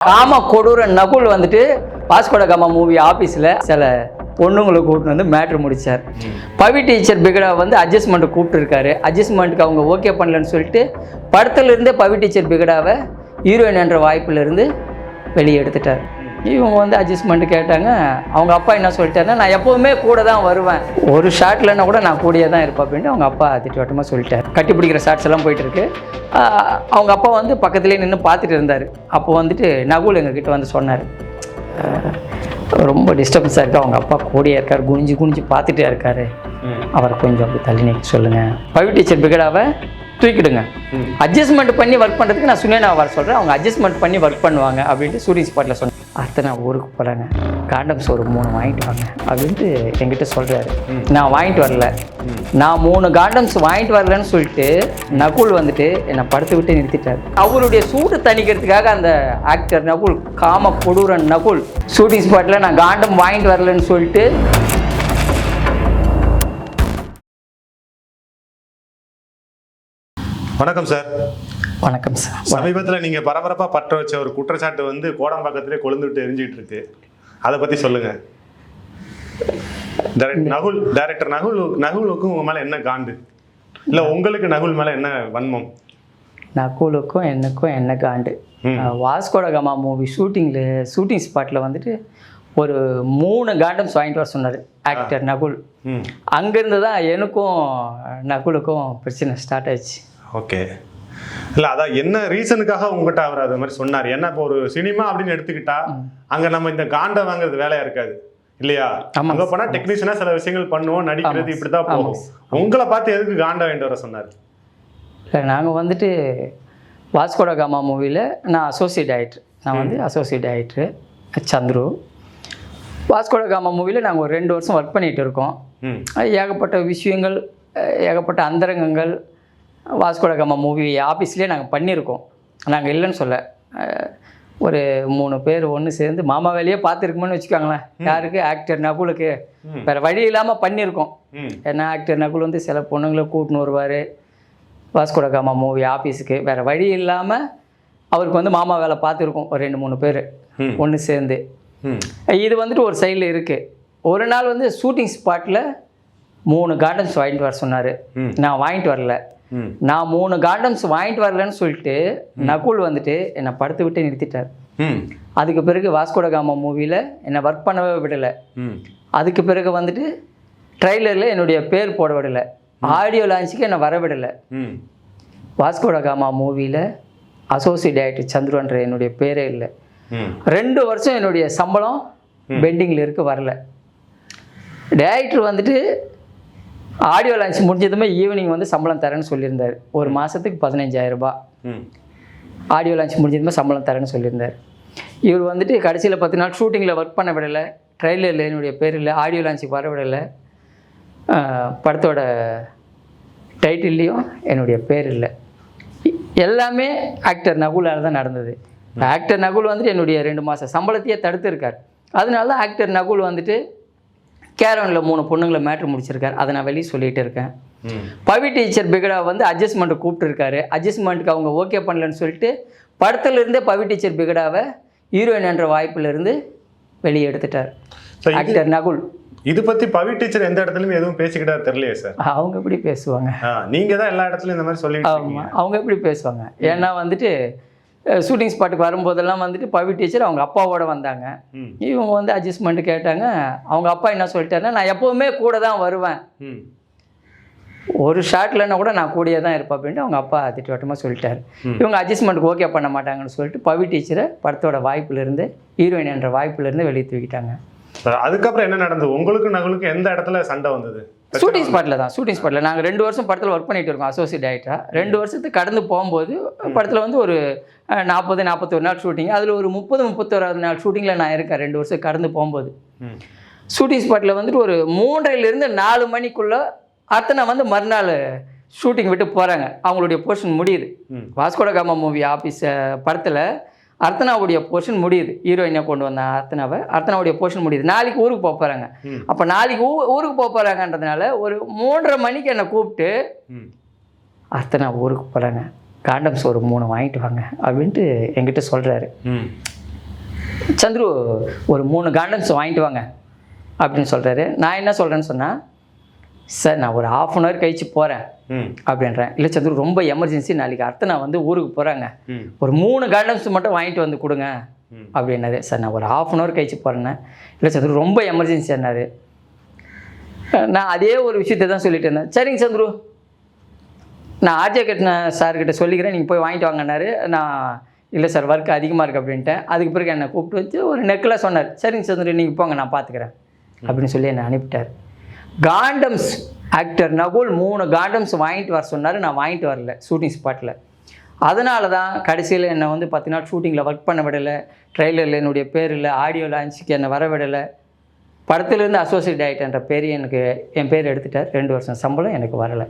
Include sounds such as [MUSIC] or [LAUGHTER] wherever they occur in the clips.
காம கொடூர நகுல் வந்துட்டு பாஸ்கோட காமா மூவி ஆஃபீஸில் சில பொண்ணுங்களை கூப்பிட்டு வந்து மேட்ரு முடித்தார் பவி டீச்சர் பிகடா வந்து அட்ஜஸ்ட்மெண்ட்டு கூப்பிட்டுருக்காரு. அட்ஜஸ்ட்மெண்ட்டுக்கு அவங்க ஓகே பண்ணலன்னு சொல்லிட்டு படத்துலேருந்தே பவி டீச்சர் பிகடாவை ஹீரோயின் என்ற வாய்ப்புல இருந்து வெளியே எடுத்துட்டார். இவங்க வந்து அட்ஜஸ்ட்மெண்ட் கேட்டாங்க. அவங்க அப்பா என்ன சொல்லிட்டாருன்னா நான் எப்போவுமே கூட தான் வருவேன். ஒரு ஷாட்லன்னா கூட நான் கூடயே தான் இருப்பேன். அப்படின்ட்டு அவங்க அப்பா திட்டவட்டமாக சொல்லிட்டார். கட்டி பிடிக்கிற ஷாட்ஸ் எல்லாம் போயிட்டு இருக்கு ஆஹ் அவங்க அப்பா வந்து பக்கத்துலேயே நின்று பார்த்துட்டு இருந்தார். அப்போ வந்துட்டு நகுல் எங்ககிட்ட வந்து சொன்னார். ரொம்ப டிஸ்டர்பன்ஸாக இருக்குது அவங்க அப்பா கூடயே இருக்கார். குனிஞ்சு குனிஞ்சு பார்த்துட்டே இருக்காரு. அவரை கொஞ்சம் அப்படி தள்ளி நிற்க சொல்லுங்கள் பவி டீச்சர் பிகடாவை தூக்கிடுங்க. அட்ஜஸ்ட்மெண்ட் பண்ணி ஒர்க் பண்ணுறதுக்கு நான் சுனேனா வர சொல்கிறேன் அவங்க அட்ஜஸ்ட்மெண்ட் பண்ணி ஒர்க் பண்ணுவாங்க அப்படின்ட்டு ஷூட்டிங் ஸ்பாட்டில் சொன்னேன் அடுத்து நான் ஊருக்கு போகிறேங்க காண்டம்ஸ் ஒரு மூணு வாங்கிட்டு வாங்க அப்படின்ட்டு என்கிட்ட சொல்கிறாரு நான் வாங்கிட்டு வரல. நான் மூணு காண்டம்ஸ் வாங்கிட்டு வரலன்னு சொல்லிட்டு நகுல் வந்துட்டு என்னை படுத்து விட்டு நிறுத்திட்டார். அவருடைய சூடு தணிக்கிறதுக்காக அந்த ஆக்டர் நகுல் காம கொடூரன் நகுல் ஷூட்டிங் ஸ்பாட்டில் நான் காண்டம் வாங்கிட்டு வரலன்னு சொல்லிட்டு வணக்கம் சார். வணக்கம் சார். சமீபத்தில் நீங்கள் பரபரப்பாக பற்ற வச்ச ஒரு குற்றச்சாட்டு வந்து கோடம்பாக்கத்திலே கொழுந்துவிட்டு எரிஞ்சிட்டு இருக்கு அதை பற்றி சொல்லுங்க. நகுல் டைரக்டர் நகுல் நகுலுக்கும் உங்க மேலே என்ன காண்டு? இல்லை உங்களுக்கு நகுல் மேலே என்ன வன்மம்? நகுலுக்கும் எனக்கும் என்ன காண்டு? ம். வாஸ்கோட கமா மூவி ஷூட்டிங்கில் ஷூட்டிங் ஸ்பாட்டில் வந்துட்டு ஒரு மூணு காண்டம்ஸ் வாங்கிட்டு வர சொன்னார் ஆக்டர் நகுல். அங்கேருந்து தான் எனக்கும் நகுலுக்கும் பிரச்சனை ஸ்டார்ட் ஆயிடுச்சு. ஓகே. இல்லை அதான் என்ன ரீசனுக்காக உங்ககிட்ட அவர் அது மாதிரி சொன்னார்? ஏன்னா இப்போ ஒரு சினிமா அப்படின்னு எடுத்துக்கிட்டா அங்கே நம்ம இந்த காண்டை வாங்குறது வேலையா இருக்காது. இல்லையா? அங்கே போனால் டெக்னீஷியனாக சில விஷயங்கள் பண்ணுவோம் நடிக்கிறது இப்படி தான் போகும். உங்களை பார்த்து எதுக்கு காண்டை வாங்கிட்டு வர சொன்னார்? இல்லை நாங்கள் வந்துட்டு வாஸ்கோட காமா மூவியில் நான் அசோசியேட் ஆயிட்ரு நான் வந்து அசோசியேட் ஆயிட்ரு சந்துரு. வாஸ்கோட காமா மூவியில் நாங்கள் ஒரு ரெண்டு வருஷம் ஒர்க் பண்ணிகிட்டு இருக்கோம். ஏகப்பட்ட விஷயங்கள் ஏகப்பட்ட அந்தரங்கங்கள் வாஸ்கோட காமா மூவி ஆஃபீஸ்லேயே நாங்கள் பண்ணியிருக்கோம். நாங்கள் இல்லைன்னு சொல்ல. ஒரு மூணு பேர் ஒன்று சேர்ந்து மாமா வேலையே பார்த்துருக்கோம்னு வச்சுக்கோங்களேன். யாருக்கு? ஆக்டர் நகுலுக்கு. வேறு வழி இல்லாமல் பண்ணியிருக்கோம். ஏன்னா ஆக்டர் நகுல் வந்து சில பொண்ணுங்களை கூட்டின்னு வருவார். வாஸ்கோட காமா மூவி ஆஃபீஸுக்கு வேறு வழி இல்லாமல் அவருக்கு வந்து மாமா வேலை பார்த்துருக்கோம். ஒரு ரெண்டு மூணு பேர். ஒன்று சேர்ந்து. இது வந்துட்டு ஒரு சைடில் இருக்குது ஒரு நாள் வந்து ஷூட்டிங் ஸ்பாட்டில் மூணு கார்டன்ஸ் வாங்கிட்டு வர சொன்னார். நான் வாங்கிட்டு வரல. நான் மூணு கார்டன்ஸ் வாங்கிட்டு வரலன்னு சொல்லிட்டு நகுல் வந்துட்டு என்னை படுத்து விட்டு நிறுத்திட்டார். ம். அதுக்கு பிறகு வாஸ்கோட காமா மூவியில் என்னை ஒர்க் பண்ணவே விடலை. அதுக்கு பிறகு வந்துட்டு ட்ரைலரில் என்னுடைய பேர் போட விடலை. ஆடியோ லான்ச்சுக்கு என்னை வர விடலை. ம். வாஸ்கோட காமா மூவியில் அசோசியேட் ஆகிட்டு சந்துருன்ற என்னுடைய பேரே இல்லை. ரெண்டு வருஷம் என்னுடைய சம்பளம் பெண்டிங்கில் இருக்க வரல. டேரக்டர் வந்துட்டு ஆடியோ லான்ச் முடிஞ்சதுமே ஈவினிங் வந்து சம்பளம் தரேன்னு சொல்லியிருந்தார். ஒரு மாதத்துக்கு ம். ஆடியோ லான்ச் முடிஞ்சதுமே சம்பளம் தரேன்னு சொல்லியிருந்தார். இவர் வந்துட்டு கடைசியில் பத்து நாள் ஷூட்டிங்கில் ஒர்க் பண்ண விடலை. ட்ரெயிலரில் என்னுடைய பேர் இல்லை ஆடியோ லான்ச்சுக்கு வர விடலை. படத்தோட டைட்டில்லையும் என்னுடைய பேர் இல்லை. எல்லாமே ஆக்டர் நகுலால் தான் நடந்தது. ஆக்டர் நகுல் வந்துட்டு என்னுடைய ரெண்டு மாதம் சம்பளத்தையே தடுத்திருக்கார். அதனால தான் ஆக்டர் நகுல் வந்துட்டு கேரவனில் மூணு பொண்ணுங்களை மேட்ரு முடிச்சிருக்கார். அதை நான் வெளியே சொல்லிகிட்டு இருக்கேன். பவி டீச்சர் பிகடா வந்து அட்ஜஸ்ட்மெண்ட்டு கூப்பிட்டுருக்காரு. அட்ஜஸ்ட்மெண்ட்டுக்கு அவங்க ஓகே பண்ணலன்னு சொல்லிட்டு படத்துல இருந்தே பவி டீச்சர் பிகடாவை ஹீரோயின் என்ற வாய்ப்புல இருந்து வெளியே எடுத்துட்டார். ஆக்டர் நகுல். இது பத்தி பவி டீச்சர் எந்த இடத்துலயும் எதுவும் பேசிக்கிட்டா தெரியலையே சார் அவங்க எப்படி பேசுவாங்க? நீங்க தான் எல்லா இடத்துலயும் இந்த மாதிரி ஆமாம் அவங்க எப்படி பேசுவாங்க? ஏன்னா வந்துட்டு ஷூட்டிங் ஸ்பாட்டுக்கு வரும்போதெல்லாம் வந்துட்டு பவி டீச்சர் அவங்க அப்பாவோட வந்தாங்க. இவங்க வந்து அட்ஜஸ்ட்மெண்ட் கேட்டாங்க. அவங்க அப்பா என்ன சொல்லிட்டாருன்னா நான் எப்போவுமே கூட தான் வருவேன். ஒரு ஷாட்லன்னா கூட நான் கூடயே தான் இருப்பேன் அப்படின்ட்டு அவங்க அப்பா திட்டவட்டமாக சொல்லிட்டாரு. இவங்க அட்ஜஸ்ட்மெண்ட்டுக்கு ஓகே பண்ண மாட்டாங்கன்னு சொல்லிட்டு பவி டீச்சரை படத்தோட வாய்ப்புலேருந்து ஹீரோயின் என்ற வாய்ப்புலேருந்து வெளியே தூக்கிட்டாங்க. அதுக்கப்புறம் என்ன நடந்தது? உங்களுக்கு நகுலுக்கு எந்த இடத்துல சண்டை வந்தது? ஷூட்டிங் ஸ்பாட்டில் தான் ஷூட்டிங் ஸ்பாட்டில் நாங்கள் ரெண்டு வருஷம் படத்தில் ஒர்க் பண்ணிட்டு இருக்கோம் அசோசியேட் ஆகிட்டா ரெண்டு வருஷத்துக்கு கடந்து போகும்போது படத்தில் வந்து ஒரு நாற்பது நாற்பத்தொரு நாள் ஷூட்டிங் அதில் ஒரு முப்பது முப்பத்தோராது நாள் ஷூட்டிங்கில் நான் இருக்கேன். ரெண்டு வருஷம் கடந்து போகும்போது. ஷூட்டிங் ஸ்பாட்டில் வந்துட்டு ஒரு மூன்றையிலேருந்து நாலு மணிக்குள்ளே அத்தனை வந்து மறுநாள் ஷூட்டிங் விட்டு போகிறாங்க அவங்களுடைய போர்ஷன் முடியுது. ம். வாஸ்கோட காமா மூவி ஆஃபீஸ் படத்தில் அர்த்தனாவுடைய போர்ஷன் முடியுது. ஹீரோயினை கொண்டு வந்த? அர்த்தனாவை. அர்த்தனாவுடைய போர்ஷன் முடியுது. நாளைக்கு ஊருக்கு போக போகிறாங்க. அப்போ நாளைக்கு ஊ ஊருக்கு போக போகிறாங்கன்றதுனால ஒரு மூன்றரை மணிக்கு என்னை கூப்பிட்டு அர்த்தனா ஊருக்கு போகிறாங்க காண்டம்ஸ் ஒரு மூணு வாங்கிட்டு வாங்க அப்படின்ட்டு என்கிட்ட சொல்கிறாரு ம். சந்துரு ஒரு மூணு காண்டம்ஸ் வாங்கிட்டு வாங்க அப்படின்னு சொல்கிறாரு நான் என்ன சொல்கிறேன்னு சொன்னால் சார் நான் ஒரு ஆஃப் அன் ஹவர் கழிச்சு போகிறேன் ம். அப்படின்றேன். இல்லை சந்துரு ரொம்ப எமர்ஜென்சி நாளைக்கு அடுத்து நான் வந்து ஊருக்கு போகிறேங்க ஒரு மூணு காண்டம்ஸ் மட்டும் வாங்கிட்டு வந்து கொடுங்க. அப்படின்னாரு. சார் நான் ஒரு ஆஃப் அன் ஹவர் கழிச்சு போகிறேன்னே இல்லை சந்துரு ரொம்ப எமர்ஜென்சியானாரு நான் அதே ஒரு விஷயத்தை தான் சொல்லிட்டு இருந்தேன். சரிங்க சந்துரு. நான் ஆர்ஜே கட்டின சார்கிட்ட சொல்லிக்கிறேன் நீங்கள் போய் வாங்கிட்டு வாங்கினாரு நான் இல்லை சார் ஒர்க் அதிகமாக இருக்குது அப்படின்ட்டேன். அதுக்கு பிறகு என்னை கூப்பிட்டு வச்சு ஒரு நெக்கில் சொன்னார். சரிங்க சந்துரு நீங்கள் போங்க நான் பார்த்துக்கிறேன் அப்படின்னு சொல்லி என்னை அனுப்பிட்டார். காண்டம்ஸ் ஆக்டர் நகுல் மூணு காண்டம்ஸ் வாங்கிட்டு வர சொன்னார். நான் வாங்கிட்டு வரல ஷூட்டிங் ஸ்பாட்டில் அதனால தான் கடைசியில் என்னை வந்து நாள் ஷூட்டிங்கில் ஒர்க் பண்ண விடலை. ட்ரெய்லரில் என்னுடைய பேர் இல்லை ஆடியோ லான்ச்சுக்கு என்னை வர விடலை. படத்துலேருந்து அசோசியேட் ஆகிட்டன்ற பேர் எனக்கு என் பேர் எடுத்துட்டார். ரெண்டு வருஷம் சம்பளம் எனக்கு வரலை.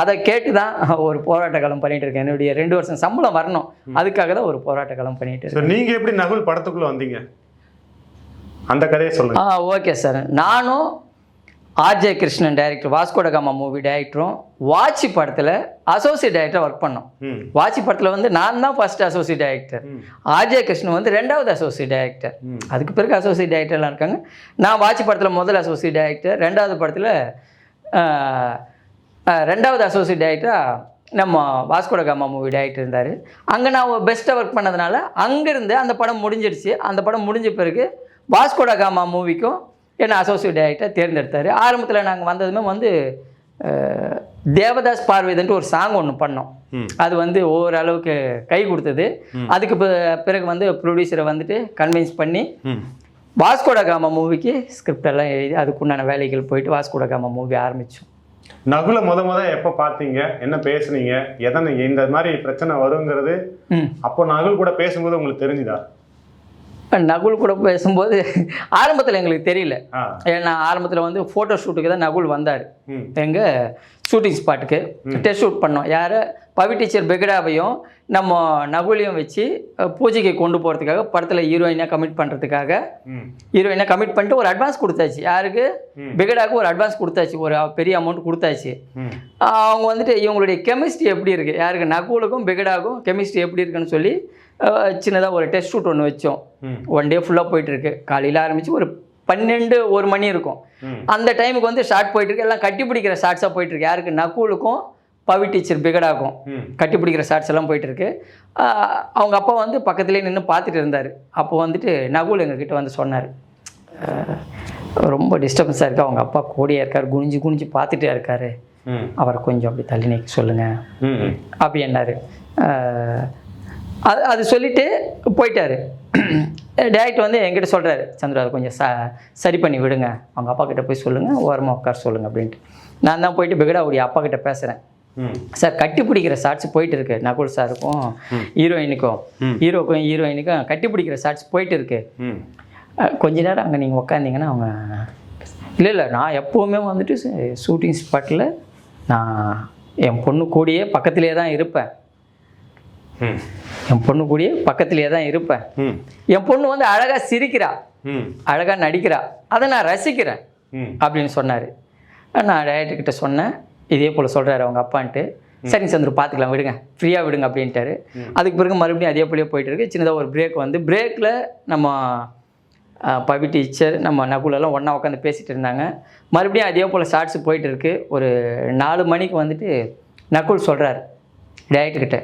அதை கேட்டு தான் ஒரு போராட்ட காலம் பண்ணிட்டு இருக்கேன். என்னுடைய ரெண்டு வருஷம் சம்பளம் வரணும். அதுக்காக தான் ஒரு போராட்ட காலம் பண்ணிட்டு இருக்கேன். ஸோ நீங்க எப்படி நகுல் படத்துக்குள்ள வந்தீங்க? அந்த கதையை சொல்லுங்க. ஆ ஓகே சார். நானும் RJ Krishnan director Vasco da Gama movie டைரக்டரும் வாட்சி படத்தில் அசோசியேட் டைரக்டர் ஒர்க் பண்ணோம். வாட்சி படத்தில் வந்து நான் தான் first associate director. RJ Krishnan வந்து ரெண்டாவது அசோசியேட் டைரக்டர். அதுக்கு பிறகு அசோசியேட் டைரக்டர்லாம் இருக்காங்க. நான் வாட்சி படத்தில் முதல் அசோசியேட் டைரக்டர் ரெண்டாவது படத்தில் ரெண்டாவது அசோசியேட் டைரக்டராக நம்ம வாஸ்கோட காமா மூவி டைரக்டர் இருந்தார். அங்கே நான் பெஸ்ட்டாக ஒர்க் பண்ணதுனால அங்கேருந்து அந்த படம் முடிஞ்சிடுச்சு அந்த படம் முடிஞ்ச பிறகு வாஸ்கோட காமா மூவிக்கும் என்னை அசோசியேட் டைரக்டர் தேர்ந்தெடுத்தார். ஆரம்பத்தில் நாங்கள் வந்ததுமே வந்து தேவதாஸ் பார்வைதன்ட்டு ஒரு சாங் ஒன்று பண்ணோம். அது வந்து ஓரளவுக்கு கை கொடுத்தது. அதுக்கு பிறகு வந்து ப்ரொடியூசரை வந்துட்டு கன்வின்ஸ் பண்ணி வாஸ்கோட காமா மூவிக்கு ஸ்கிரிப்ட் எல்லாம் எழுதி அதுக்குண்டான வேலைகள் போயிட்டு வாஸ்கோட காமா மூவி ஆரம்பித்தோம் நகுல முத முத எப்போ பார்த்தீங்க என்ன பேசுனீங்க? எதனை இந்த மாதிரி பிரச்சனை வருங்கிறது அப்போ நகுல் கூட பேசும்போது உங்களுக்கு தெரிஞ்சுதா? நகுல் கூட பேசும்போது [LAUGHS] ஆரம்பத்தில் எங்களுக்கு தெரியல. ஏன்னா ஆரம்பத்தில் வந்து ஃபோட்டோ ஷூட்டுக்கு தான் நகுல் வந்தார். எங்கள் ஷூட்டிங் ஸ்பாட்டுக்கு டெஸ்ட் ஷூட் பண்ணோம். யார்? பவி டீச்சர் பெகடாவையும் நம்ம நகுலையும் வச்சு பூஜைக்கு கொண்டு போகிறதுக்காக படத்தில் ஹீரோயினாக கமிட் பண்ணுறதுக்காக ஹீரோயினாக கமிட் பண்ணிட்டு ஒரு அட்வான்ஸ் கொடுத்தாச்சு. யாருக்கு. பெகடாவுக்கு ஒரு அட்வான்ஸ் கொடுத்தாச்சு. ஒரு பெரிய அமௌண்ட் கொடுத்தாச்சு. அவங்க வந்துட்டு இவங்களுடைய கெமிஸ்ட்ரி எப்படி இருக்குது யாருக்கு? நகுலுக்கும் பெகடாவுக்கும் கெமிஸ்ட்ரி எப்படி இருக்குன்னு சொல்லி சின்னதாக ஒரு டெஸ்ட் ஷூட் ஒன்று வச்சோம். ஒன் டே ஃபுல்லாக போயிட்டுருக்கு. காலையில் ஆரம்பித்து ஒரு பன்னெண்டு ஒரு மணி இருக்கும். அந்த டைமுக்கு வந்து ஷார்ட் போயிட்டுருக்கு. எல்லாம் கட்டி பிடிக்கிற ஷார்ட்ஸாக போயிட்டுருக்கு. யாருக்கு? நகுலுக்கும் பவி டீச்சர் பிகடாக்கும் ம். கட்டி பிடிக்கிற ஷார்ட்ஸ் எல்லாம் போயிட்டுருக்கு. அவங்க அப்பா வந்து பக்கத்துலேயே நின்று பார்த்துட்டு இருந்தார். அப்போ வந்துட்டு நகுல் எங்ககிட்ட வந்து சொன்னார். ரொம்ப டிஸ்டர்பன்ஸாக இருக்குது அவங்க அப்பா கூடயே இருக்கார். குனிஞ்சு குனிஞ்சு பார்த்துட்டே இருக்காரு. அவரை கொஞ்சம் அப்படி தள்ளி நிற்க சொல்லுங்கள் அப்படி என்னாரு. அது அது சொல்லிட்டு போயிட்டாரு. [CLEARS THROAT] டேரக்ட் வந்து என்கிட்ட சொல்கிறாரு சந்திரா அதை கொஞ்சம் ச சரி பண்ணி விடுங்க. அவங்க அப்பா கிட்ட போய் சொல்லுங்கள் ஓரமாக உட்கார சொல்லுங்கள் அப்படின்ட்டு. நான் தான் போயிட்டு பிகடாவுடைய அப்பா கிட்ட பேசுகிறேன் ம். சார் கட்டி பிடிக்கிற ஷார்ட்ஸ் போயிட்டு இருக்கு. நகுல் சாருக்கும் ஹீரோயினுக்கும். ஹீரோக்கும் ஹீரோயினுக்கும் கட்டி பிடிக்கிற ஷார்ட்ஸ் போயிட்டு இருக்கு. கொஞ்ச நேரம் அங்கே நீங்கள் உட்காந்தீங்கன்னா அவங்க இல்லை இல்லை நான் எப்போவுமே வந்துட்டு ஷூட்டிங் ஸ்பாட்டில் நான் என் பொண்ணு கூடயே பக்கத்துலேயே தான் இருப்பேன். ம். என் பொண்ணு கூடயே பக்கத்துலேயே தான் இருப்பேன். என் பொண்ணு வந்து அழகாக சிரிக்கிறா. அழகாக நடிக்கிறா. அதை நான் ரசிக்கிறேன். அப்படின்னு சொன்னார். நான் டேரக்டர் கிட்ட சொன்னேன். இதே போல் சொல்கிறாரு அவங்க அப்பான்ட்டு. சரிங்க சந்திர பார்த்துக்கலாம் விடுங்க. ஃப்ரீயாக விடுங்க அப்படின்ட்டாரு. அதுக்கு பிறகு மறுபடியும் அதே போலயே போயிட்டு இருக்கு. சின்னதாக ஒரு பிரேக் வந்து பிரேக்கில் நம்ம பவி டீச்சர் நம்ம நகுலெல்லாம் ஒன்றா உட்காந்து பேசிகிட்டு இருந்தாங்க. மறுபடியும் அதே போல் ஷார்ட்ஸ் போயிட்டு இருக்கு. ஒரு நாலு மணிக்கு வந்துட்டு நகுல் சொல்கிறார் டேரக்டர்கிட்ட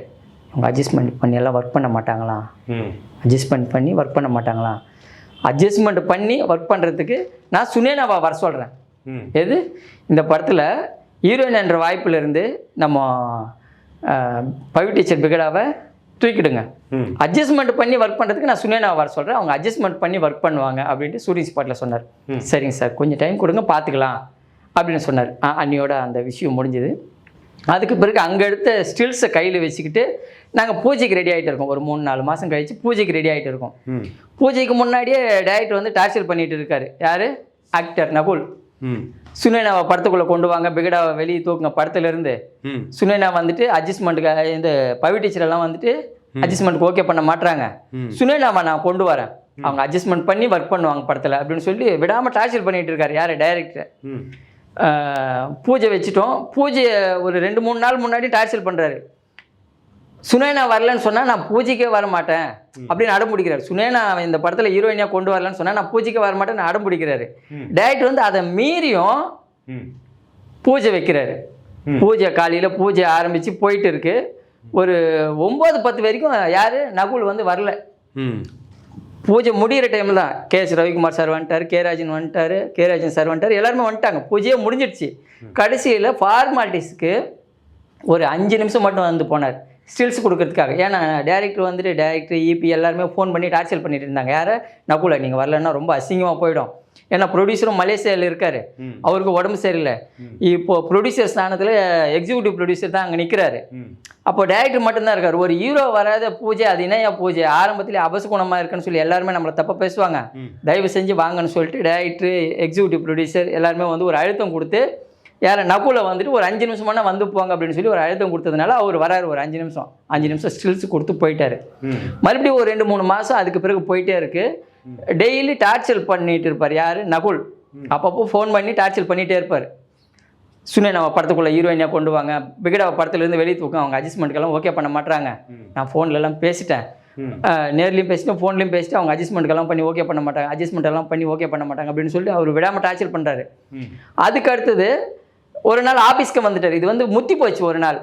அவங்க அட்ஜஸ்ட்மெண்ட் பண்ணி எல்லாம் ஒர்க் பண்ண மாட்டாங்களாம் ம். அட்ஜஸ்ட்மெண்ட் பண்ணி ஒர்க் பண்ண மாட்டாங்களாம் அட்ஜஸ்ட்மெண்ட் பண்ணி ஒர்க் பண்ணுறதுக்கு நான் சுனேனாவா வர சொல்கிறேன் எது? இந்த படத்தில் ஹீரோயின் என்ற வாய்ப்பிலிருந்து நம்ம பவி டீச்சர் பிகடாவை தூக்கிடுங்க. அட்ஜஸ்ட்மெண்ட் பண்ணி ஒர்க் பண்ணுறதுக்கு நான் சுனேனாவை வர சொல்கிறேன் அவங்க அட்ஜஸ்ட்மெண்ட் பண்ணி ஒர்க் பண்ணுவாங்க அப்படின்ட்டு ஷூட்டிங் ஸ்பாட்டில் சொன்னார். சரிங்க சார். கொஞ்சம் டைம் கொடுங்க பார்த்துக்கலாம். அப்படின்னு சொன்னார். ஆ, அன்னியோட அந்த விஷயம் முடிஞ்சுது. அதுக்கு பிறகு அங்கே எடுத்த ஸ்டில்ஸை கையில் வச்சுக்கிட்டு நாங்கள் பூஜைக்கு ரெடி ஆகிட்டு இருக்கோம். ஒரு மூணு நாலு மாதம் கழித்து பூஜைக்கு ரெடி ஆகிட்டு இருக்கோம். பூஜைக்கு முன்னாடியே டேரக்டர் வந்து டார்ச்சர் பண்ணிட்டு இருக்காரு. யார்? ஆக்டர் நகுல். சுனேனாவை படத்துக்குள்ளே கொண்டு வாங்க பிகடாவை வெளியே தூக்குங்க படத்துலேருந்து. சுனேனா வந்துட்டு அட்ஜஸ்ட்மெண்ட்டுக்கு இந்த பவி டீச்சர் எல்லாம் வந்துட்டு அட்ஜஸ்ட்மெண்ட்டுக்கு ஓகே பண்ண மாட்றாங்க. ம். சுனேனாவை நான் கொண்டு வரேன். அவங்க அட்ஜஸ்ட்மெண்ட் பண்ணி ஒர்க் பண்ணுவாங்க படத்தில் அப்படின்னு சொல்லி விடாமல் டார்ச்சர் பண்ணிட்டு இருக்காரு. யார்? டைரக்டர் பூஜை வச்சுட்டோம். பூஜையை ஒரு ரெண்டு மூணு நாள் முன்னாடி டார்ச்சர் பண்ணுறாரு சுனேனா வரலன்னு சொன்னால் நான் பூஜைக்கே வர மாட்டேன் அப்படின்னு அடம் பிடிக்கிறாரு. சுனேனா இந்த படத்தில் ஹீரோயினியாக கொண்டு வரலன்னு சொன்னால் நான் பூஜைக்கே வர மாட்டேன்னு அடம் பிடிக்கிறாரு. டேரக்டர் வந்து அதை மீறியும் பூஜை வைக்கிறாரு. பூஜை காலையில் பூஜை ஆரம்பித்து போயிட்டு இருக்கு. ஒரு ஒம்பது பத்து வரைக்கும் யார்? நகுல் வந்து வரல. பூஜை முடிகிற டைமில் தான் கே எஸ் ரவிக்குமார் சார் வந்துட்டார் கே ராஜன் வந்துட்டார் கே ராஜன் சார் வந்துட்டார் எல்லாருமே வந்துட்டாங்க. பூஜையே முடிஞ்சிடுச்சு. கடைசியில் ஃபார்மாலிட்டிஸ்க்கு ஒரு அஞ்சு நிமிஷம் மட்டும் வந்து போனார். ஸ்டில்ஸ் கொடுக்கறதுக்காக. ஏன்னா டேரக்டர் வந்துட்டு டேரக்டர் இபி எல்லாருமே ஃபோன் பண்ணி டார்ச்சல் பண்ணிட்டு இருந்தாங்க. யாரை? நகுல நீங்கள் வரலன்னா ரொம்ப அசிங்கமாக போயிடும். ஏன்னா ப்ரொடியூசரும் மலேசியாவில் இருக்கார். அவருக்கு உடம்பு சரியில்லை. இப்போ ப்ரொடியூசர் ஸ்தானத்தில் எக்ஸிக்யூட்டிவ் ப்ரொடியூசர் தான் அங்கே நிற்கிறாரு அப்போ டேரக்டர் மட்டும்தான் இருக்கார். ஒரு ஹீரோ வராத பூஜை அது இணைய பூஜை? ஆரம்பத்திலே அபசகுணமாக இருக்குன்னு சொல்லி எல்லாருமே நம்மளை தப்பாக பேசுவாங்க. தயவு செஞ்சு வாங்கன்னு சொல்லிட்டு டேரக்டர் எக்ஸிக்யூட்டிவ் ப்ரொடியூசர் எல்லாருமே வந்து ஒரு அழுத்தம் கொடுத்து யாரை நகுல வந்துட்டு ஒரு அஞ்சு நிமிஷமான வந்து போங்க அப்படின்னு சொல்லி ஒரு அழுத்தம் கொடுத்ததுனால அவர் வராரு ஒரு அஞ்சு நிமிஷம். அஞ்சு நிமிஷம் ஸ்டில்ஸ் கொடுத்து போயிட்டாரு. மறுபடியும் ஒரு ரெண்டு மூணு மாதம் அதுக்கு பிறகு போயிட்டே இருக்கு. டெய்லி டார்ச்சர் பண்ணிட்டு இருப்பார். யார்? நகுல். அப்பப்போ ஃபோன் பண்ணி டார்ச்சர் பண்ணிகிட்டே இருப்பார். சுனே நம்ம படத்துக்குள்ளே ஹீரோயினியாக கொண்டு வாங்க. பிகடாவை படத்துலேருந்து வெளியே தூக்கம் அவங்க அட்ஜஸ்ட்மெண்ட்டுக்கெல்லாம் ஓகே பண்ண மாட்டாங்க. நான் ஃபோன்ல எல்லாம் பேசிட்டேன் நேர்லயும் பேசிட்டேன் ஃபோன்லேயும் பேசிட்டு அவங்க அட்ஜஸ்ட்மெண்ட்டுக்கெல்லாம் பண்ணி ஓகே பண்ண மாட்டாங்க. அட்ஜஸ்ட்மெண்ட் எல்லாம் பண்ணி ஓகே பண்ண மாட்டாங்க அப்படின்னு சொல்லிட்டு அவர் விடாமல் டார்ச்சர் பண்ணுறாரு அதுக்கு அடுத்தது ஒரு நாள் ஆஃபீஸ்க்கு வந்துட்டார். இது வந்து முத்தி போச்சு ஒரு நாள்.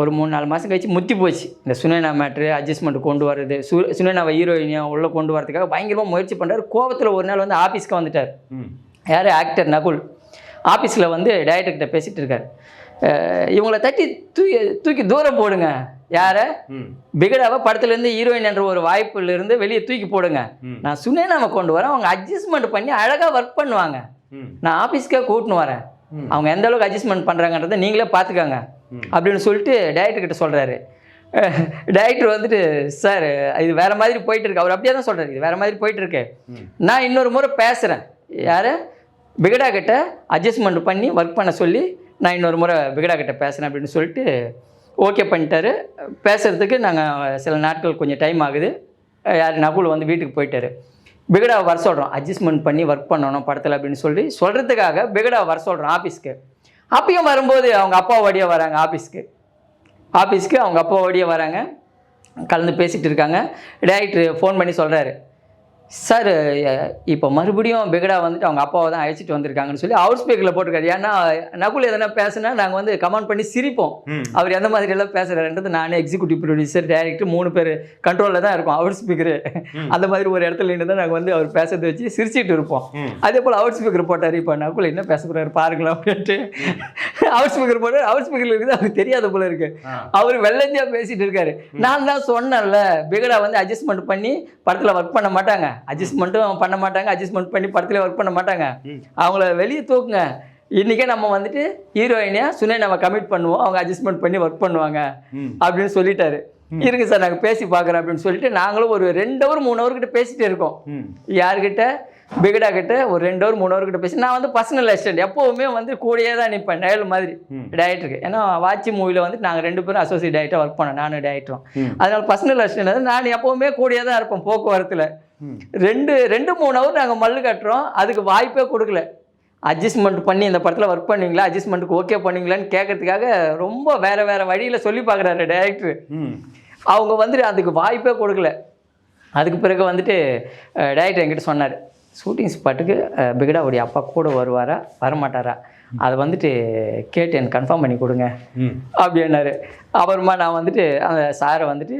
ஒரு மூணு நாலு மாதம் கழிச்சு முத்தி போச்சு. இந்த சுனேனா மேட்ரு அட்ஜஸ்ட்மெண்ட் கொண்டு வரது சு சுனேனாவை ஹீரோயினியாக உள்ளே கொண்டு வரதுக்காக பயங்கரமாக முயற்சி பண்ணுறாரு கோவத்தில் ஒரு நாள் வந்து ஆஃபீஸ்க்கு வந்துட்டார். யார்? ஆக்டர் நகுல். ஆஃபீஸில் வந்து டைரக்டர்கிட்ட பேசிகிட்டு இருக்காரு. இவங்கள தட்டி தூக்கி தூக்கி தூரம் போடுங்க. யாரை? பிகடாவை படத்துலேருந்து ஹீரோயின் என்ற ஒரு வாய்ப்புலேருந்து வெளியே தூக்கி போடுங்க. நான் சுனேனாவை கொண்டு வரேன். அவங்க அட்ஜஸ்ட்மெண்ட் பண்ணி அழகாக ஒர்க் பண்ணுவாங்க. நான் ஆஃபீஸ்க்கே கூட்டின்னு வரேன். அவங்க எந்த அளவுக்கு அட்ஜஸ்ட்மெண்ட் பண்ணுறாங்கன்றதை நீங்களே பார்த்துக்கங்க. அப்படின்னு சொல்லிட்டு டைரக்டர் கிட்ட சொல்கிறாரு டைரக்டர் வந்துட்டு சார் இது வேற மாதிரி போயிட்டு இருக்கு அவர் அப்படியே தான் சொல்கிறாரு இது வேற மாதிரி போயிட்டு இருக்கு. நான் இன்னொரு முறை பேசுகிறேன் யார்? பிகடா கிட்ட அட்ஜஸ்ட்மெண்ட் பண்ணி ஒர்க் பண்ண சொல்லி நான் இன்னொரு முறை பிகடா கிட்ட பேசுகிறேன் அப்படின்னு சொல்லிட்டு ஓகே பண்ணிட்டாரு. பேசுகிறதுக்கு நாங்கள் சில நாட்கள் கொஞ்சம் டைம் ஆகுது. யார்? நகுல் வந்து வீட்டுக்கு போயிட்டாரு. பிகடாவை வர சொல்கிறோம் அட்ஜஸ்ட்மெண்ட் பண்ணி ஒர்க் பண்ணணும் படத்தில் அப்படின்னு சொல்லி. சொல்கிறதுக்காக பிகடாவை வர சொல்கிறோம் ஆஃபீஸ்க்கு அப்பயும் வரும்போது அவங்க அப்பா வழியாக வராங்க ஆஃபீஸ்க்கு ஆஃபீஸ்க்கு அவங்க அப்பா வழியாக வராங்க. கலந்து பேசிகிட்டு இருக்காங்க. டேரக்டர் ஃபோன் பண்ணி சொல்கிறாரு சார் இப்போ மறுபடியும் பிகடா வந்துட்டு அவங்க அப்பாவை தான் அழைச்சிட்டு வந்திருக்காங்கன்னு சொல்லி அவுட் ஸ்பீக்கரில் போட்டிருக்காரு. ஏன்னா நகுல் எதனா பேசுனா நாங்கள் வந்து கமெண்ட் பண்ணி சிரிப்போம். அவர் எந்த மாதிரி எல்லாம் பேசுகிறாருன்றது நானே எக்ஸிக்யூட்டிவ் ப்ரொடியூசர் டைரக்டர் மூணு பேர் கண்ட்ரோலில் தான் இருக்கும் அவுட் ஸ்பீக்கரு அந்த மாதிரி ஒரு இடத்துல நின்று தான் நாங்கள் வந்து அவர் பேசுறதை வச்சு சிரிச்சிட்டு இருப்போம். அதே போல் அவுட் ஸ்பீக்கர் போட்டார் இப்போ நகுல் என்ன பேச போகிறாரு பாருங்களா அப்படின்ட்டு. அவுட் ஸ்பீக்கர் போட்டார் அவுட் ஸ்பீக்கரில் இருக்குது அவருக்கு தெரியாத போல இருக்கு. அவர் வெள்ளந்தியா பேசிட்டு இருக்காரு. நான் தான் சொன்னேன்ல பிகடா வந்து அட்ஜஸ்ட்மெண்ட் பண்ணி படத்தில் ஒர்க் பண்ண மாட்டாங்க. அட்ஜஸ்ட்மெண்ட்டும் பண்ண மாட்டாங்க அட்ஜஸ்ட்மெண்ட் பண்ணி படத்துல ஒர்க் பண்ண மாட்டாங்க. அவங்கள வெளியே தூக்குங்க. இன்றைக்கே நம்ம வந்துட்டு ஹீரோயினியா சுனே நம்ம கமிட் பண்ணுவோம். அவங்க அட்ஜஸ்ட்மெண்ட் பண்ணி ஒர்க் பண்ணுவாங்க. அப்படின்னு சொல்லிட்டாரு. இருங்க சார் நாங்கள் பேசி பார்க்குறோம் அப்படின்னு சொல்லிட்டு நாங்களும் ஒரு ரெண்டு ஹவர் மூணு ஹவர் கிட்ட பேசிட்டே இருக்கோம். யார்கிட்ட? பிகடா கிட்ட ஒரு ரெண்டு ஹவர் மூணு ஹவர் கிட்ட பேசி நான் வந்து பர்சனல் அசிஸ்டன்ட் எப்போவுமே வந்து கூடயே தான் நிற்பேன் டயல் மாதிரி. ம். டயட்டுக்கு ஏன்னா வாட்சி மூவியில் வந்து நாங்கள் ரெண்டு பேரும் அசோசியேட் டயட்டாக ஒர்க் பண்ணோம். நானும் டயட்டும் ம். அதனால பர்சனல் அசிஸ்டன்ட் நான் எப்போவுமே கூடயே தான் இருப்பேன் போக்குவரத்தில். ரெண்டு ரெண்டு மூணு ஹவர் நாங்கள் மல்லு கட்டுறோம். அதுக்கு வாய்ப்பே கொடுக்கல. அட்ஜஸ்ட்மெண்ட் பண்ணி இந்த படத்தில் ஒர்க் பண்ணுவீங்களா? அட்ஜஸ்ட்மெண்ட்டுக்கு ஓகே பண்ணுவீங்களான்னு கேட்கறதுக்காக ரொம்ப வேறு வேறு வழியில் சொல்லி பார்க்குறாரு டேரக்டர் அவங்க வந்துட்டு அதுக்கு வாய்ப்பே கொடுக்கல. அதுக்கு பிறகு வந்துட்டு டேரக்டர் என்கிட்ட சொன்னார். ஷூட்டிங் ஸ்பாட்டுக்கு பிகடாவுடைய அப்பா கூட வருவாரா? வரமாட்டாரா? அதை வந்துட்டு கேட்டு எனக்கு கன்ஃபார்ம் பண்ணி கொடுங்க. அப்படின்னாரு. அப்புறமா நான் வந்துட்டு அந்த சாரை வந்துட்டு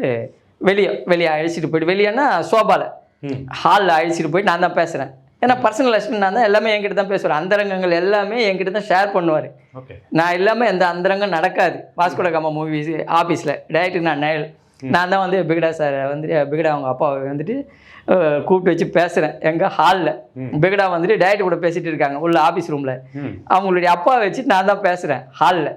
வெளியே வெளியே அழைச்சிட்டு போயிட்டு வெளியேன்னா சோபாவில் ஹாலில் அழைச்சிட்டு போயிட்டு நான் தான் பேசுகிறேன் ஏன்னா பர்சனல் அசிஸ்டன்ட் நான் தான் எல்லாமே என்கிட்ட தான் பேசுவேன் அந்தரங்கங்கள் எல்லாமே என்கிட்ட தான் ஷேர் பண்ணுவார். நான் இல்லாமல் எந்த அந்தரங்கம் நடக்காது. வாஸ்கோட காமா மூவிஸ் ஆஃபீஸில் டேரக்டர் நான் நயல். நான் தான் வந்து பிகடா சார் வந்துட்டு பிகடா அவங்க அப்பாவை வந்துட்டு கூப்பிட்டு வச்சு பேசுகிறேன் எங்கள் ஹாலில். பிகடா வந்துட்டு டேரக்டர் கூட பேசிகிட்டு இருக்காங்க. உள்ள ஆஃபீஸ் ரூமில் அவங்களுடைய அப்பாவை வச்சு நான் தான் பேசுகிறேன் ஹாலில்.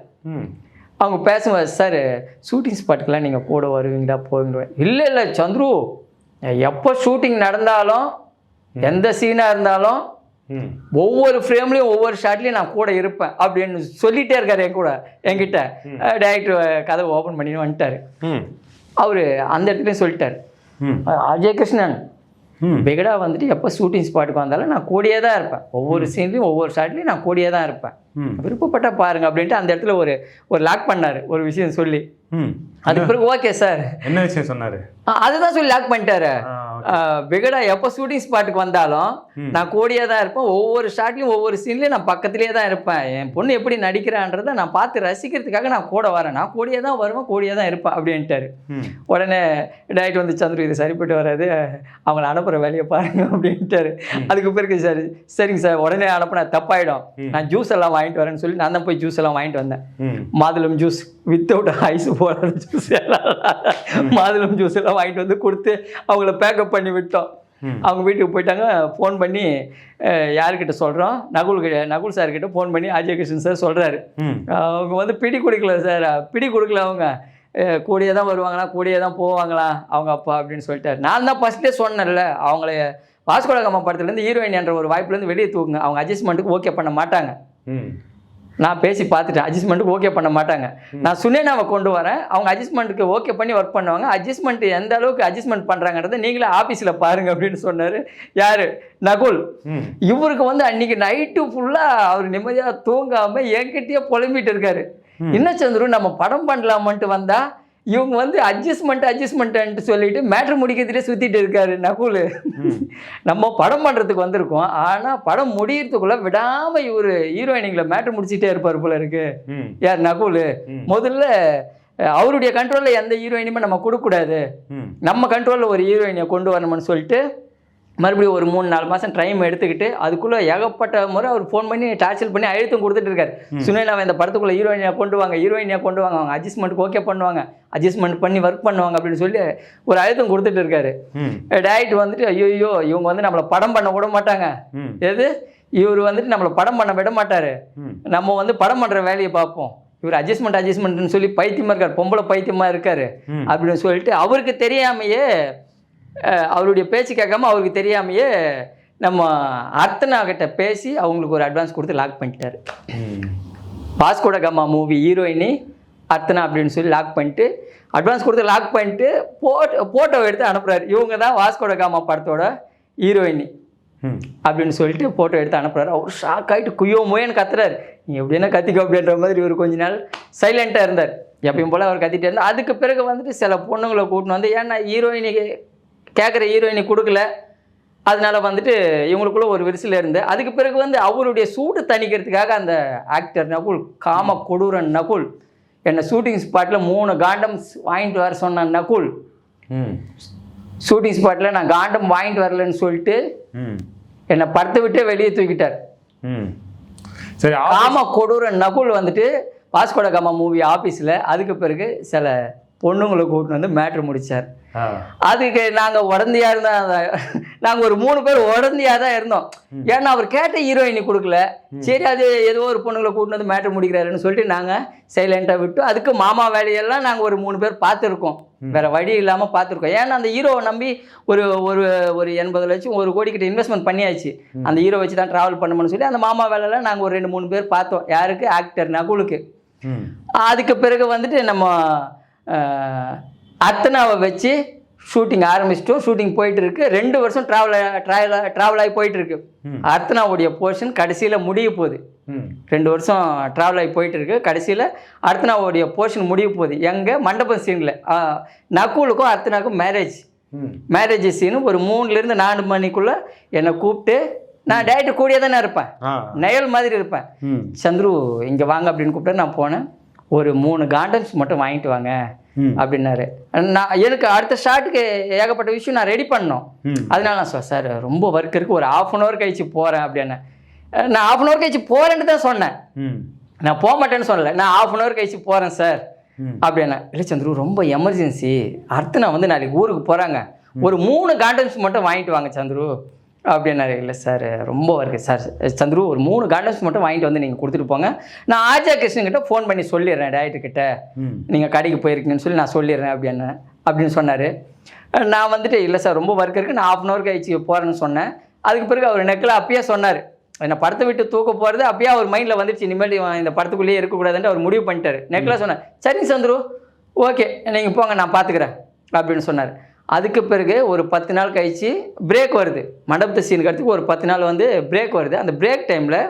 அவங்க பேசும்போது சார் ஷூட்டிங் ஸ்பாட்டுக்கெல்லாம் நீங்கள் கூட வருவீங்களா? போவீங்களா? இல்லை இல்லை சந்துரு. எப்போ ஷூட்டிங் நடந்தாலும் எந்த சீனாக இருந்தாலும் ஒவ்வொரு ஃப்ரேம்லேயும் ஒவ்வொரு ஷாட்லேயும் நான் கூட இருப்பேன் அப்படின்னு சொல்லிட்டே இருக்காரு என் கூட என்கிட்ட. டேரக்டர் கதவை ஓப்பன் பண்ணின்னு வந்துட்டார். ம். அவர் அந்த இடத்துலையும் சொல்லிட்டார். அஜய் கிருஷ்ணன் ம். பிகடா வந்துட்டு எப்போ ஷூட்டிங் ஸ்பாட்டுக்கு வந்தாலும் நான் கூடயே தான் இருப்பேன். ஒவ்வொரு சீன்லையும் ஒவ்வொரு ஷாட்லையும் நான் கூடயே தான் இருப்பேன். ம். விருப்பப்பட்டா பாருங்க அப்படின்ட்டு அந்த இடத்துல ஒரு ஒரு லாக் பண்ணார். ஒரு விஷயம் சொல்லி. அதுக்கு பிறகு ஓகே சார் என்ன விஷயம் சொன்னாரு? அதுதான் சொல்லி லாக் பண்ணிட்டாரு. விகடா எப்போ ஷூட்டிங் ஸ்பாட்டுக்கு வந்தாலும். நான் கூடியே தான் இருப்பேன். ஒவ்வொரு ஷாட்லையும் ஒவ்வொரு சீன்லையும் நான் பக்கத்துலேயே தான் இருப்பேன். என் பொண்ணு எப்படி நடிக்கிறான்றதை நான் பார்த்து ரசிக்கிறதுக்காக நான் கூட வரேன். நான் கூடியே தான் வருவேன் கூடியே தான் இருப்பேன் அப்படின்ட்டாரு. உடனே டைரக்ட் வந்து சந்துரு இது சரிப்பட்டு வராது. அவங்கள அனுப்புகிற வேலையை பாருங்க அப்படின்ட்டாரு. அதுக்கு பிறகு சரி சரிங்க சார். உடனே அனுப்புனா தப்பாயிடும். நான் ஜூஸ் எல்லாம் வாங்கிட்டு வரேன்னு சொல்லி நான் தான் போய் ஜூஸ் எல்லாம் வாங்கிட்டு வந்தேன். மாதுளம் ஜூஸ் வித்தவுட் ஐஸ் போடாத ஜூஸ் எல்லாம் [LAUGHS] மாதுளம் ஜூஸ் எல்லாம் வாங்கிட்டு வந்து கொடுத்து அவங்கள பேக்கப் பண்ணி விட்டோம். அவங்க வீட்டுக்கு போயிட்டாங்க. ஃபோன் பண்ணி யார்கிட்ட சொல்கிறோம் நகுல் நகுல் சார்கிட்ட ஃபோன் பண்ணி அஜய் கிருஷ்ணன் சார் சொல்கிறாரு. அவங்க வந்து பிடி கொடுக்கல சார் பிடி கொடுக்கல அவங்க. கூடயே தான் வருவாங்களா? கூடயே தான் போவாங்களா? அவங்க அப்பா அப்படின்னு சொல்லிட்டாரு. நான் தான் ஃபஸ்ட்டே சொன்னேன்ல அவங்கள வாஸ்கோட கம்மா படத்துலேருந்து ஹீரோயின் என்ற ஒரு வாய்ப்புலேருந்து வெளியே தூக்குங்க. அவங்க அட்ஜஸ்ட்மெண்ட்டுக்கு ஓகே பண்ண மாட்டாங்க. நான் பேசி பார்த்துட்டேன். அட்ஜஸ்ட்மெண்ட்டுக்கு ஓகே பண்ண மாட்டாங்க. நான் சுனேனாவை கொண்டு வரேன். அவங்க அட்ஜஸ்ட்மெண்ட்டுக்கு ஓகே பண்ணி ஒர்க் பண்ணுவாங்க. அட்ஜஸ்ட்மெண்ட் எந்த அளவுக்கு அட்ஜஸ்ட்மெண்ட் பண்ணுறாங்கன்றதை நீங்களே ஆஃபீஸில் பாருங்க அப்படின்னு சொன்னார். யார்? நகுல். இவருக்கு வந்து அன்னைக்கு நைட்டு ஃபுல்லாக அவர் நிம்மதியாக தூங்காமல் என்கிட்டயே புலம்பிட்டு இருக்காரு. என்ன சந்துரு நம்ம படம் பண்ணலாமன்ட்டு வந்தா இவங்க வந்து அட்ஜஸ்ட்மெண்ட் அட்ஜஸ்ட்மெண்ட்டு சொல்லிட்டு மேட்ரு முடிக்கிறதுலே சுற்றிட்டு இருக்காரு நகுல். நம்ம படம் பண்ணுறதுக்கு வந்திருக்கோம். ஆனால் படம் முடியறதுக்குள்ள விடாமல் இவர் ஹீரோயினிங்களை மேட்ரு முடிச்சிட்டே இருப்பார் போல இருக்கு. யார்? நகுல். முதல்ல அவருடைய கண்ட்ரோலில் எந்த ஹீரோயினுமே நம்ம கொடுக்கக்கூடாது. நம்ம கண்ட்ரோலில் ஒரு ஹீரோயினை கொண்டு வரணும்னு சொல்லிட்டு மறுபடியும் ஒரு மூணு நாலு மாதம் டைம் எடுத்துக்கிட்டு அதுக்குள்ளே ஏகப்பட்ட முறை அவர் ஃபோன் பண்ணி டார்ச்சர் பண்ணி அழுத்தம் கொடுத்துட்டு இருக்காரு சுனேனாவை இந்த படத்துக்குள்ளே ஹீரோயினியாக கொண்டு வாங்க ஹீரோயினியாக கொண்டு வாங்க அவங்க அட்ஜஸ்ட்மெண்ட்டுக்கு ஓகே பண்ணுவாங்க அட்ஜஸ்ட்மெண்ட் பண்ணி ஒர்க் பண்ணுவாங்க அப்படின்னு சொல்லி ஒரு அழுத்தம் கொடுத்துட்டு இருக்காரு. டேரக்ட் வந்துட்டு ஐயோ இவங்க வந்து நம்மளை படம் பண்ண விட மாட்டாங்க. எது இவர் வந்துட்டு நம்மளை படம் பண்ண விட மாட்டார். நம்ம வந்து படம் பண்ணுற வேலையை பார்ப்போம் இவர் அட்ஜஸ்ட்மெண்ட் அட்ஜஸ்ட்மெண்ட்னு சொல்லி பைத்தியமாக இருக்கார் பொம்பளை பைத்தியமாக இருக்கார். அப்படின்னு சொல்லிட்டு அவருக்கு தெரியாமையே அவருடைய பேச்சு கேட்காம அவருக்கு தெரியாமையே நம்ம அர்த்தனா கிட்ட பேசி அவங்களுக்கு ஒரு அட்வான்ஸ் கொடுத்து லாக் பண்ணிட்டாரு. பாஸ்கோட கம்மா மூவி ஹீரோயினி அர்த்தனா அப்படின்னு சொல்லி லாக் பண்ணிட்டு அட்வான்ஸ் கொடுத்து லாக் பண்ணிட்டு போட்டோ ஃபோட்டோ எடுத்து அனுப்புறாரு. இவங்க தான் வாஸ்கோட காமா படத்தோட ஹீரோயினி. அப்படின்னு சொல்லிட்டு ஃபோட்டோ எடுத்து அனுப்புறாரு. அவர் ஷாக் ஆகிட்டு குய்யோ முயன்னு கத்துறாரு. நீ எப்படின்னா கத்திக்கோ அப்படின்ற மாதிரி இவர் கொஞ்ச நாள் சைலண்ட்டாக இருந்தார். எப்பயும் போல் அவர் கத்திட்டே இருந்தார் அதுக்கு பிறகு வந்துட்டு சில பொண்ணுங்களை கூட்டின்னு வந்து ஏன்னா ஹீரோயினிக்கு கேட்குற ஹீரோயினி கொடுக்கல அதனால வந்துட்டு இவங்களுக்குள்ள ஒரு விரிசல் இருந்து அதுக்கு பிறகு வந்து அவருடைய சூடு தணிக்கிறதுக்காக அந்த ஆக்டர் நகுல் காம கொடூரன் நகுல் என்னை ஷூட்டிங் ஸ்பாட்டில் மூணு காண்டம்ஸ் வாங்கிட்டு வர சொன்ன நகுல் ம். ஷூட்டிங் ஸ்பாட்டில் நான் காண்டம் வாங்கிட்டு வரலன்னு சொல்லிட்டு ம். என்னை படுத்து விட்டு வெளியே தூக்கிட்டார் ம். சரி காம கொடூர நகுல் வந்துட்டு வாஸ்கோட காமா மூவி ஆஃபீஸில் அதுக்கு பிறகு சில பொண்ணுங்களை கூட்டிட்டு வந்து மேட்ரு முடிச்சார். ஆ. அதுக்கு நாங்கள் உடந்தையாக இருந்தால் நாங்கள் ஒரு மூணு பேர் உடந்தையாக தான் இருந்தோம். ஏன்னா அவர் கேட்ட ஹீரோயினி கொடுக்கல. சரி அது ஏதோ ஒரு பொண்ணுங்களை கூட்டிட்டு வந்து மேட்ரு முடிக்கிறாருன்னு சொல்லிட்டு நாங்கள் சைலண்ட்டாக விட்டு அதுக்கு மாமா வேலையெல்லாம் நாங்கள் ஒரு மூணு பேர் பார்த்துருக்கோம். வேற வழி இல்லாமல் பார்த்துருக்கோம். ஏன்னா அந்த ஹீரோவை நம்பி ஒரு ஒரு ஒரு எண்பது லட்சம் ஒரு கோடி கிட்ட இன்வெஸ்ட்மெண்ட் பண்ணியாச்சு அந்த ஹீரோ வச்சு தான் ட்ராவல் பண்ணணும்னு சொல்லி அந்த மாமா வேலையெல்லாம் நாங்கள் ஒரு ரெண்டு மூணு பேர் பார்த்தோம். யாருக்கு? ஆக்டர் நகுலுக்கு. அதுக்கு பிறகு வந்துட்டு நம்ம அஹ், அர்த்தனாவை வச்சு ஷூட்டிங் ஆரம்பிச்சிட்டோம். ஷூட்டிங் போயிட்டு இருக்கு. ரெண்டு வருஷம் ட்ராவல் ட்ராவல் ட்ராவல் ஆகி போயிட்டு இருக்கு. அர்த்தனாவுடைய போர்ஷன் கடைசியில் முடிய போகுது. ரெண்டு வருஷம் ட்ராவல் ஆகி போயிட்டு இருக்கு. கடைசியில் அர்த்தனாவுடைய போர்ஷன் முடிய போகுது. எங்கே? மண்டபம் சீனில் நக்குலுக்கும் அர்த்தனாவுக்கும் மேரேஜ். மேரேஜ் சீனு ஒரு மூணுலேருந்து நாலு மணிக்குள்ளே என்னை கூப்பிட்டு நான் டேரக்டர் கூடியே தானே இருப்பேன். நயல் மாதிரி இருப்பேன். சந்துரு இங்கே வாங்க அப்படின்னு கூப்பிட்டு நான் போனேன். ஒரு மூணு காண்டம்ஸ் மட்டும் வாங்கிட்டு வாங்க. அப்படின்னாரு. நான் எனக்கு அடுத்த ஷாட்டுக்கு ஏகப்பட்ட விஷயம் நான் ரெடி பண்ணோம். அதனால நான் சொ சார் ரொம்ப ஒர்க் இருக்குது ஒரு ஆஃப் அன் ஹவர் கழிச்சு போகிறேன் அப்படின்னு. நான் ஆஃப் அன் ஹவர் கழிச்சு போகிறேன்னு தான் சொன்னேன். நான் போக மாட்டேன்னு சொல்லலை. நான் ஆஃப் அன் ஹவர் கழிச்சு போகிறேன் சார். அப்படின்னா. இல்லை சந்துரு ரொம்ப எமர்ஜென்சி அடுத்து நான் வந்து நாளைக்கு ஊருக்கு போகிறாங்க ஒரு மூணு காண்டம்ஸ் மட்டும் வாங்கிட்டு வாங்க சந்துரு. அப்படின்னாரு. இல்லை சார் ரொம்ப இருக்கு சார் சந்துரு ஒரு மூணு காண்டம்ஸ் மட்டும் வாங்கிட்டு வந்து நீங்கள் கொடுத்துட்டு போங்க. நான் ஆஜா கிருஷ்ணன் கிட்ட ஃபோன் பண்ணி சொல்லிடுறேன் டேரக்டர் கிட்ட. ம். நீங்கள் கடைக்கு போயிருக்கீங்கன்னு சொல்லி நான் சொல்லிடுறேன் அப்படின்னு அப்படின்னு சொன்னார். நான் வந்துட்டு இல்லை சார் ரொம்ப ஒர்க் இருக்குது நான் ஆஃப் அன் ஹவர் கழிச்சு போகிறேன்னு சொன்னேன். அதுக்கு பிறகு அவர் நெக்கில் அப்பயே சொன்னார். என்னை படத்தை விட்டு தூக்க போகிறது அப்பயே அவர் மைண்டில் வந்துடுச்சு இனிமேல் இந்த படத்துக்குள்ளேயே இருக்கக்கூடாதுன்ட்டு அவர் முடிவு பண்ணிட்டாரு. நெக்கில் சொன்னார் சரிங்க சந்துரு ஓகே நீங்கள் போங்க நான் பார்த்துக்கிறேன் அப்படின்னு சொன்னார். அதுக்கு பிறகு ஒரு பத்து நாள் கழிச்சு பிரேக் வருது. மண்டபத்து சீன் கட்டுறதுக்கு ஒரு பத்து நாள் வந்து பிரேக் வருது. அந்த பிரேக் டைமில்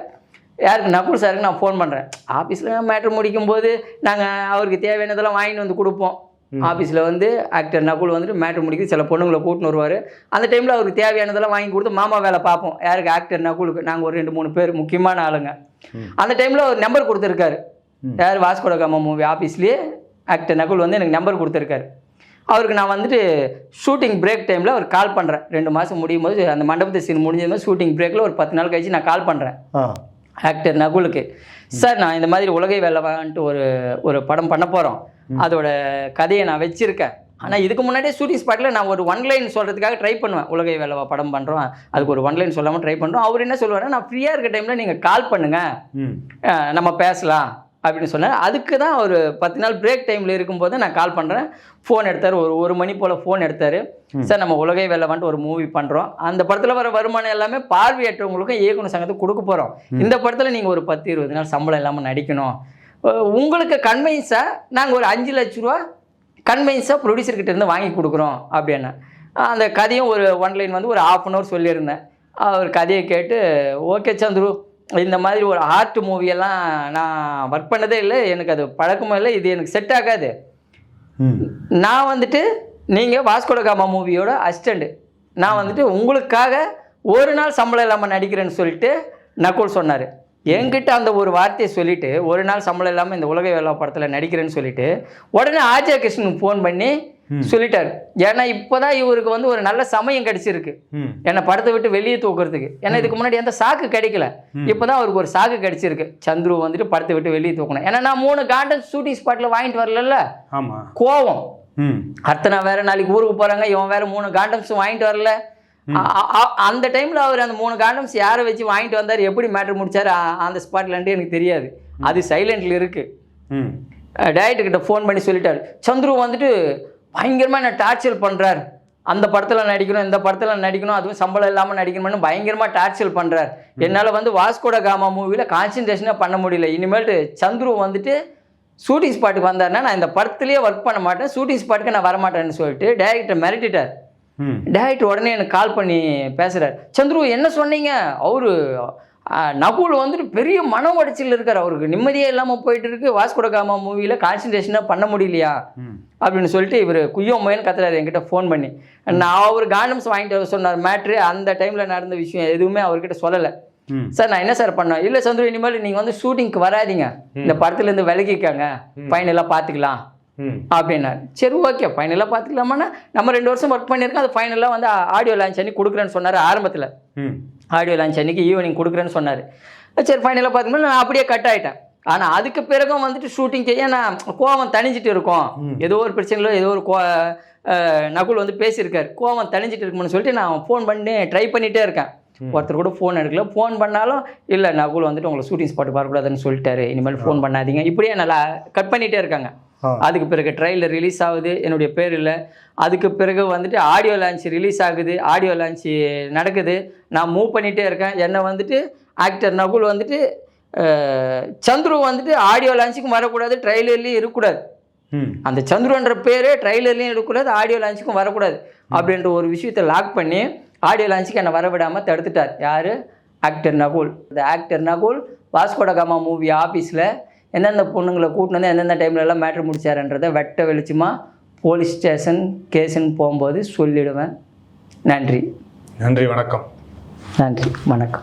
யாருக்கு நகுல் சாருக்கு நான் ஃபோன் பண்ணுறேன் ஆஃபீஸில் மேட்ரு முடிக்கும்போது நாங்கள் அவருக்கு தேவையானதெல்லாம் வாங்கிட்டு வந்து கொடுப்போம். ஆஃபீஸில் வந்து ஆக்டர் நகுல் வந்துட்டு மேட்ரு முடிக்குது. சில பொண்ணுங்களை கூட்டின்னு வருவார். அந்த டைமில் அவருக்கு தேவையானதெல்லாம் வாங்கி கொடுத்து மாமா வேலை பார்ப்போம். யாருக்கு ஆக்டர் நகுலுக்கு? நாங்கள் ஒரு ரெண்டு மூணு பேர் முக்கியமான ஆளுங்க. அந்த டைமில் ஒரு நம்பர் கொடுத்துருக்காரு. யார்? வாஸ்கோட காமா மூவி ஆஃபீஸ்லேயே ஆக்டர் நகுல் வந்து எனக்கு நம்பர் கொடுத்துருக்காரு. அவருக்கு நான் வந்துட்டு ஷூட்டிங் பிரேக் டைமில் அவர் கால் பண்ணுறேன் ரெண்டு மாதம் முடியும் போது அந்த மண்டபத்து சீன் முடிஞ்சது ஷூட்டிங் பிரேக்கில் ஒரு பத்து நாள் கழிச்சு நான் கால் பண்ணுறேன் ஆக்டர் நகுலுக்கு. சார் நான் இந்த மாதிரி உலகை வேலைவான்ட்டு ஒரு ஒரு படம் பண்ண போகிறோம் அதோட கதையை நான் வச்சுருக்கேன். ஆனால் இதுக்கு முன்னாடியே ஷூட்டிங் ஸ்பாட்டில் நான் ஒரு ஒன் லைன் சொல்கிறதுக்காக ட்ரை பண்ணுவேன். உலகை வேலைவா படம் பண்ணுறோம் அதுக்கு ஒரு ஒன் லைன் சொல்லாமல் ட்ரை பண்ணுறோம் அவர் என்ன சொல்லுவாருன்னா நான் ஃப்ரீயாக இருக்க டைமில் நீங்கள் கால் பண்ணுங்கள் நம்ம பேசலாம். அப்படின்னு சொன்னார். அதுக்கு தான் ஒரு பத்து நாள் பிரேக் டைமில் இருக்கும்போது நான் கால் பண்ணுறேன் ஃபோன் எடுத்தார். ஒரு ஒரு மணி போல் ஃபோன் எடுத்தார். சார் நம்ம உலகை வேலைவான்ட்டு ஒரு மூவி பண்ணுறோம் அந்த படத்தில் வர வருமானம் எல்லாமே பார்வையற்றவங்களுக்கும் இயக்குனர் சங்கத்துக்கு கொடுக்க போகிறோம் இந்த படத்தில் நீங்கள் ஒரு பத்து இருபது நாள் சம்பளம் இல்லாமல் நடிக்கணும். உங்களுக்கு கன்வைன்ஸாக நாங்கள் ஒரு அஞ்சு லட்ச ரூபா கன்வைன்ஸாக ப்ரொடியூசர்கிட்ட இருந்து வாங்கி கொடுக்குறோம் அப்படின்னு அந்த கதையும் ஒரு ஒன் லைன் வந்து ஒரு ஆஃப் அன் ஹவர் சொல்லியிருந்தேன். அவர் கதையை கேட்டு ஓகே சந்துரு இந்த மாதிரி ஒரு ஆர்ட் மூவியெல்லாம் நான் ஒர்க் பண்ணதே இல்லை. எனக்கு அது பழக்கமும் இல்லை. இது எனக்கு செட் ஆகாது. நான் வந்துட்டு நீங்கள் வாஸ்கோட காமா மூவியோட அசிஸ்டண்ட்டு நான் வந்துட்டு உங்களுக்காக ஒரு நாள் சம்பளம் இல்லாமல் நடிக்கிறேன்னு சொல்லிட்டு நக்குல் சொன்னார். என்கிட்ட அந்த ஒரு வார்த்தையை சொல்லிட்டு ஒரு நாள் சம்பளம் இல்லாமல் இந்த உலக வேலை படத்தில் நடிக்கிறேன்னு சொல்லிட்டு உடனே ஆஜய கிருஷ்ணனுக்கு ஃபோன் பண்ணி சொல்லிட்டாரு. ஏன்னா இப்போதான் இவருக்கு வந்து ஒரு நல்ல சமயம் கிடைச்சிருக்கு. என்னை படத்தை விட்டு வெளியே தூக்குறதுக்கு. ஏன்னா இதுக்கு முன்னாடி எந்த சாக்கு கிடைக்கல. இப்போதான் அவருக்கு ஒரு சாக்கு கிடைச்சிருக்கு. சந்துரு வந்துட்டு படத்தை விட்டு வெளியே தூக்கணும் ஏன்னா நான் மூணு காண்டன் ஷூட்டிங் ஸ்பாட்டில் வாங்கிட்டு வரல கோவம். அர்த்தனா வேற நாளைக்கு ஊருக்கு போறாங்க இவன் வேற மூணு காண்டம்ஸ் வாங்கிட்டு வரல. அந்த டைம்ல அவர் அந்த மூணு காண்டம்ஸ் யாரை வச்சு வாங்கிட்டு வந்தார் எப்படி மேட்டர் முடிச்சாரு அந்த ஸ்பாட்லன்ட்டு எனக்கு தெரியாது. அது சைலண்ட்ல இருக்கு. டேரக்டர் கிட்ட ஃபோன் பண்ணி சொல்லிட்டாரு. சந்துரு வந்துட்டு பயங்கரமா என்ன டார்ச்சர் பண்றார். அந்த படத்துல நடிக்கணும் இந்த படத்துல நடிக்கணும் அதுவும் சம்பளம் இல்லாம நடிக்கணும்னு பயங்கரமா டார்ச்சர் பண்றார். என்னால வந்து வாஸ்கோட காமா மூவில கான்சன்ட்ரேஷனே பண்ண முடியல. இனிமேல்ட்டு சந்துரு வந்துட்டு ஷூட்டிங் ஸ்பாட்டுக்கு வந்தாருன்னா நான் இந்த படத்துலயே ஒர்க் பண்ண மாட்டேன். ஷூட்டிங் ஸ்பாட்டுக்கு நான் வரமாட்டேன்னு சொல்லிட்டு டேரக்டர் மிரட்டிட்டார். டேரக்டர் உடனே எனக்கு கால் பண்ணி பேசுகிறார் சந்துரு என்ன சொன்னீங்க? அவரு நகுல் வந்துட்டு பெரிய மன உடைச்சல் இருக்கார் அவருக்கு. நிம்மதியே இல்லாமல் போயிட்டு இருக்கு வாஸ்கோட காமா மூவியில் கான்சன்ட்ரேஷனாக பண்ண முடியலையா? அப்படின்னு சொல்லிட்டு இவர் குய்யோமையன்னு கத்துறாரு என்கிட்ட ஃபோன் பண்ணி. நான் அவர் காண்டம்ஸ் வாங்கிட்டு சொன்னார். மேட்ரு அந்த டைமில் நடந்த விஷயம் எதுவுமே அவர்கிட்ட சொல்லலை. சார் நான் என்ன சார் பண்ணேன் இல்லை சந்துரு இனிமேல் நீங்கள் வந்து ஷூட்டிங்க்கு வராதீங்க. இந்த படத்துலேருந்து விலகிக்கங்க. ஃபைனலாக பார்த்துக்கலாம் ம். அப்படின்னாரு. சரி ஓகே ஃபைனலாக பார்த்துக்கலாமாண்ணா நம்ம ரெண்டு வருஷம் ஒர்க் பண்ணியிருக்கோம். அது ஃபைனலாக வந்து ஆடியோ லான்ச் அன்னி கொடுக்குறேன்னு சொன்னார் ஆரம்பத்தில். ஆடியோ லான்ச் அன்னைக்கு ஈவினிங் கொடுக்குறேன்னு சொன்னார். சரி ஃபைனலாக பார்த்துக்கணும் நான் அப்படியே கட் ஆகிட்டேன் ஆனால் அதுக்கு பிறகும் வந்துட்டு ஷூட்டிங் செய்ய நான் கோவம் தணிஞ்சிட்டு இருக்கோம். ஏதோ ஒரு பிரச்சனையில் ஏதோ ஒரு கோ நகுல் வந்து பேசியிருக்காரு. கோவம் தணிஞ்சிட்டு இருக்கும்னு சொல்லிட்டு நான் ஃபோன் பண்ணி ட்ரை பண்ணிகிட்டே இருக்கேன். ஒருத்தர் கூட ஃபோன் எடுக்கல. ஃபோன் பண்ணாலும் இல்லை நகுல் வந்துட்டு உங்களை ஷூட்டிங் ஸ்பாட் வரக்கூடாதுன்னு சொல்லிட்டாரு. இனிமேல் ஃபோன் பண்ணாதீங்க. இப்படியே நல்லா கட் பண்ணிகிட்டே இருக்காங்க. அதுக்கு பிறகு ட்ரெயிலர் ரிலீஸ் ஆகுது. என்னுடைய பேர் இல்லை. அதுக்கு பிறகு வந்துட்டு ஆடியோ லான்ச் ரிலீஸ் ஆகுது. ஆடியோ லான்ச் நடக்குது. நான் மூவ் பண்ணிகிட்டே இருக்கேன். என்னை வந்துட்டு ஆக்டர் நகுல் வந்துட்டு சந்துரு வந்துட்டு ஆடியோ லான்ச்சுக்கும் வரக்கூடாது. ட்ரெய்லர்லேயும் இருக்கக்கூடாது. அந்த சந்துருன்ற பேரே ட்ரைலர்லையும் இருக்கக்கூடாது. ஆடியோ லான்ச்சுக்கும் வரக்கூடாது. அப்படின்ற ஒரு விஷயத்தை லாக் பண்ணி ஆடியோ லான்ச்சுக்கு என்னை வரவிடாமல் தடுத்துட்டார். யார்? ஆக்டர் நகுல். இந்த actor Nakul Vasco da Gama movie ஆஃபீஸில் எந்தெந்த பொண்ணுங்களை கூட்டினு வந்து எந்தெந்த டைம்ல எல்லாம் மேட்ரு முடிச்சாருன்றதை வெட்ட வெளிச்சமாக போலீஸ் ஸ்டேஷன் கேஸுன்னு போகும்போது சொல்லிடுவேன். நன்றி. நன்றி வணக்கம். நன்றி வணக்கம்.